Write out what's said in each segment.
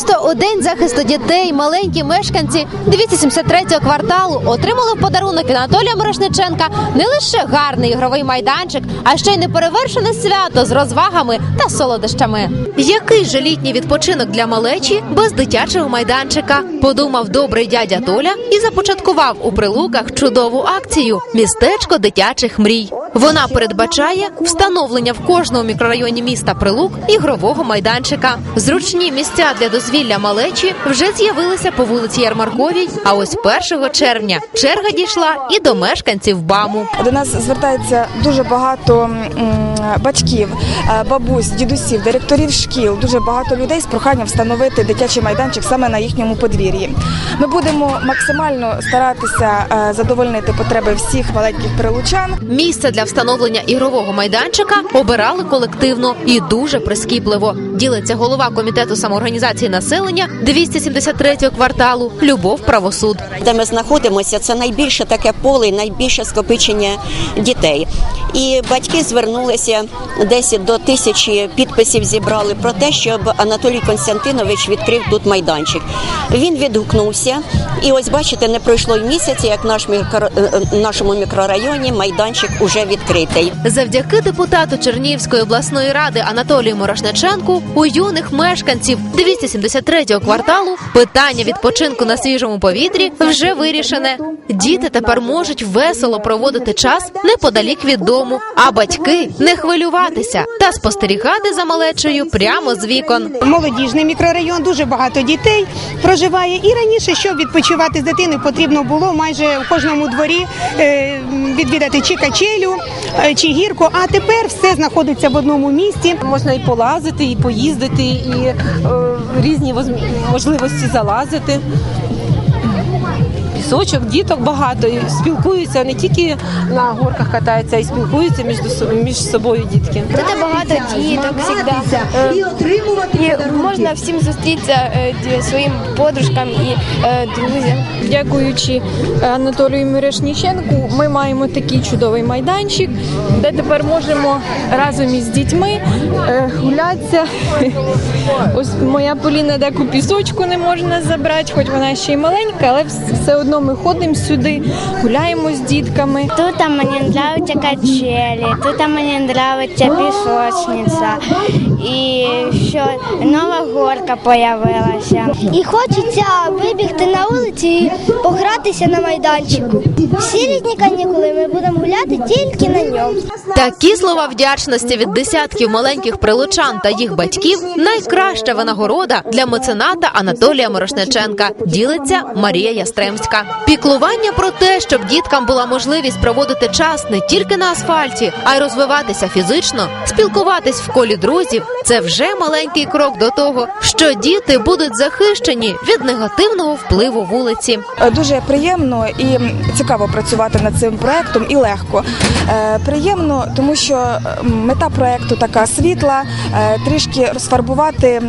Просто у день захисту дітей маленькі мешканці 273-го кварталу отримали в подарунок від Анатолія Мирошниченка не лише гарний ігровий майданчик, а ще й неперевершене свято з розвагами та солодощами. Який же літній відпочинок для малечі без дитячого майданчика? Подумав добрий дядя Толя і започаткував у прилуках чудову акцію Містечко дитячих мрій. Вона передбачає встановлення в кожному мікрорайоні міста Прилук ігрового майданчика. Зручні місця для дозвілля малечі вже з'явилися по вулиці Ярмарковій. А ось 1 червня черга дійшла і до мешканців БАМу. До нас звертається дуже багато батьків, е, бабусь, дідусів, директорів шкіл, дуже багато людей з проханням встановити дитячий майданчик саме на їхньому подвір'ї. Ми будемо максимально старатися е, задовольнити потреби всіх маленьких прилучан. Місце для встановлення ігрового майданчика обирали колективно і дуже прискіпливо. Ділиться голова комітету самоорганізації населення 273-го кварталу Любов Правосуд. де ми знаходимося, це найбільше таке поле, і найбільше скопичення дітей. І батьки звернулися десь до тисячі підписів зібрали про те, щоб Анатолій Константинович відкрив тут майданчик. Він відгукнувся, і ось бачите, не пройшло й місяця, як наш мікро... е, е, нашому мікрорайоні майданчик уже відкритий. Завдяки депутату Чернігівської обласної ради Анатолію Морошниченку у юних мешканців 273-го кварталу питання відпочинку на свіжому повітрі вже вирішене. Діти тепер можуть весело проводити час неподалік від дому, а батьки не хвилюватися та спостерігати за малечею прямо з вікон. молодіжний мікрорайон, дуже багато дітей проживає. І раніше, щоб відпочивати з дитиною, потрібно було майже в кожному дворі е, відвідати чи качелю, чи гірко. А тепер все знаходиться в одному місці. Можна і полазити, і поїздити, і е, різні можливості залазити. Пісочок, діток багато, і спілкуються не тільки на горках катаються, а й спілкуються між, між собою дітки. Тут багато діток завжди. і отримувати І можна всім зустрітися е, своїм подружкам і е, друзям. Дякуючи Анатолію Мирошніченку, ми маємо такий чудовий майданчик, де тепер можемо разом із дітьми е, гулятися. Ось моя Поліна деку пісочку не можна забрати, хоч вона ще й маленька, але все одно ми ходимо сюди, гуляємо з дітками. Тут мені подобаються качелі, тут мені подобається пісочниця. І що нова горка з'явилася. І хочеться вибігти на вулицю і погратися на майданчику. Всі літні канікули ми будемо гуляти тільки на ньому. Такі слова вдячності від десятків маленьких прилучан та їх батьків найкраща винагорода для мецената Анатолія Морошниченка. Ділиться Марія Ястремська. Піклування про те, щоб діткам була можливість проводити час не тільки на асфальті, а й розвиватися фізично, спілкуватись в колі друзів. Це вже маленький крок до того, що діти будуть захищені від негативного впливу вулиці. Е, Дуже приємно і цікаво працювати над цим проектом і легко. Е, Приємно, тому що е, мета проекту така світла, трішки розфарбувати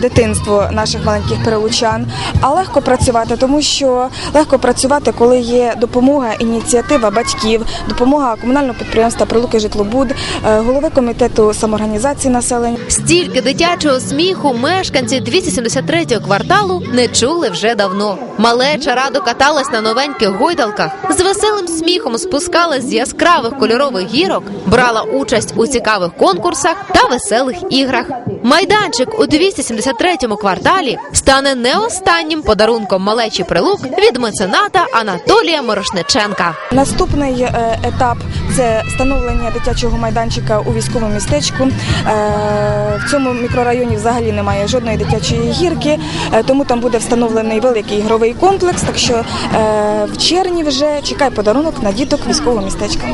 дитинство наших маленьких перелучан. А легко працювати, тому що легко працювати, коли є допомога, ініціатива батьків, допомога комунального підприємства Прилуки житлобуд, е, голови комітету самоорганізації населення. Стільки дитячого сміху мешканці 273-го кварталу не чули вже давно. Малеча радо каталась на новеньких гойдалках, з веселим сміхом спускалась з яскравих кольорових гірок, брала участь у цікавих конкурсах та веселих іграх. Майданчик у 273-му кварталі стане не останнім подарунком малечі прилук від мецената Анатолія Морошниченка. Наступний е, етап це встановлення дитячого майданчика у військовому містечку. Е, В цьому мікрорайоні взагалі немає жодної дитячої гірки, е, тому там буде встановлений великий ігровий комплекс. Так що в червні вже чекай подарунок на діток військового містечка.